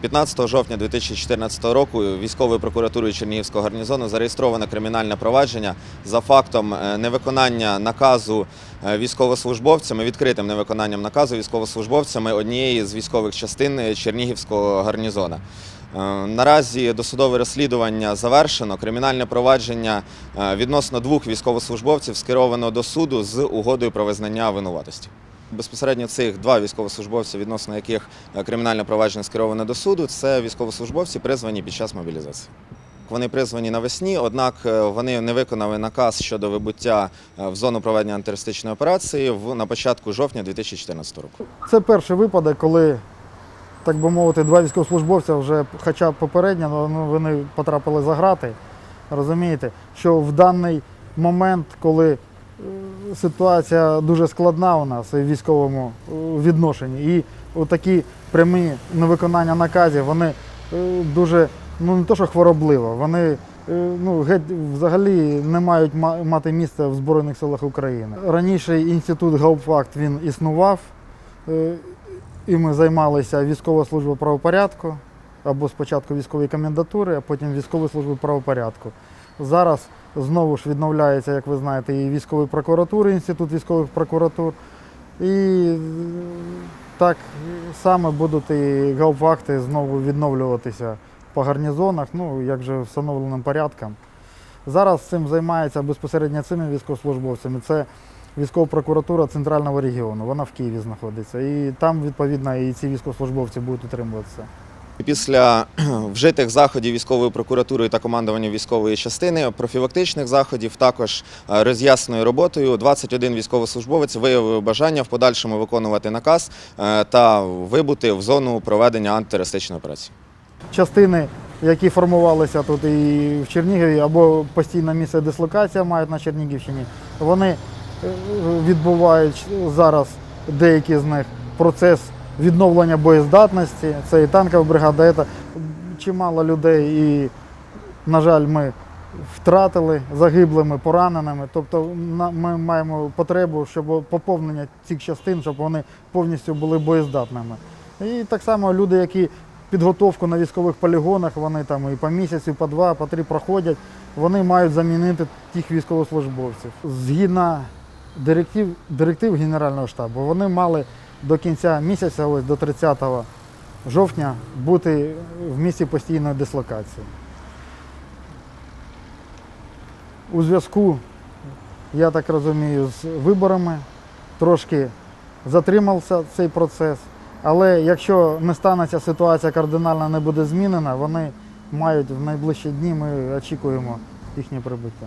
15 жовтня 2014 року військовою прокуратурою Чернігівського гарнізону зареєстровано кримінальне провадження за фактом е, невиконання наказу е, військовослужбовцями, відкритим невиконанням наказу військовослужбовцями однієї з військових частин е, Чернігівського гарнізону. Наразі досудове розслідування завершено. Кримінальне провадження відносно двох військовослужбовців скеровано до суду з угодою про визнання винуватості. Безпосередньо цих два військовослужбовці, відносно яких е, кримінальне провадження скероване до суду, це військовослужбовці, призвані під час мобілізації. Вони призвані навесні, однак е, вони не виконали наказ щодо вибуття е, в зону проведення антитерористичної операції на початку жовтня 2014 року. Це перший випадок, коли, так би мовити, два військовослужбовця вже, хоча б попередньо, але, ну, вони потрапили за грати. Розумієте, що в даний момент, коли ситуація дуже складна у нас в військовому е, відношенні, і такі прямі невиконання наказів, вони е, дуже, ну не то, що хворобливо, вони е, ну, геть взагалі не мають мати місце в Збройних силах України. Раніше інститут Гаупфакт він існував. І ми займалися військовою службою правопорядку, або спочатку військової комендатури, а потім військовою службою правопорядку. Зараз знову ж відновляється, як ви знаєте, і військової прокуратури, інститут військових прокуратур. І е, так саме будуть і гаупфакти знову відновлюватися по гарнізонах, ну як же встановленим порядком. Зараз цим займається безпосередньо цими військовослужбовцями. Це військова прокуратура центрального регіону. Вона в Києві знаходиться. І там, відповідно, і ці військовослужбовці будуть утримуватися. Після вжитих заходів військовою прокуратурою та командування військової частини, профілактичних заходів, також е, роз'ясненою роботою, 21 військовослужбовець виявив бажання в подальшому виконувати наказ е, та вибути в зону проведення антитерористичної операції. Частини, які формувалися тут і в Чернігові, або постійне місце дислокація мають на Чернігівщині, вони е, відбувають зараз деякі з них процес відновлення боєздатності. Це і танкова бригада, це чимало людей, і, на жаль, ми втратили загиблими, пораненими. Тобто ми маємо потребу, щоб поповнення цих частин, щоб вони повністю були боєздатними. І так само люди, які підготовку на військових полігонах, вони там і по місяцю, по два, по три проходять, вони мають замінити тих військовослужбовців. Згідно директив, директив Генерального штабу, вони мали до кінця місяця, ось до 30 жовтня, бути в місці постійної дислокації. У зв'язку, я так розумію, з виборами трошки затримався цей процес. Але якщо не станеться ситуація кардинально не буде змінена, вони мають в найближчі дні, ми очікуємо їхнє прибуття.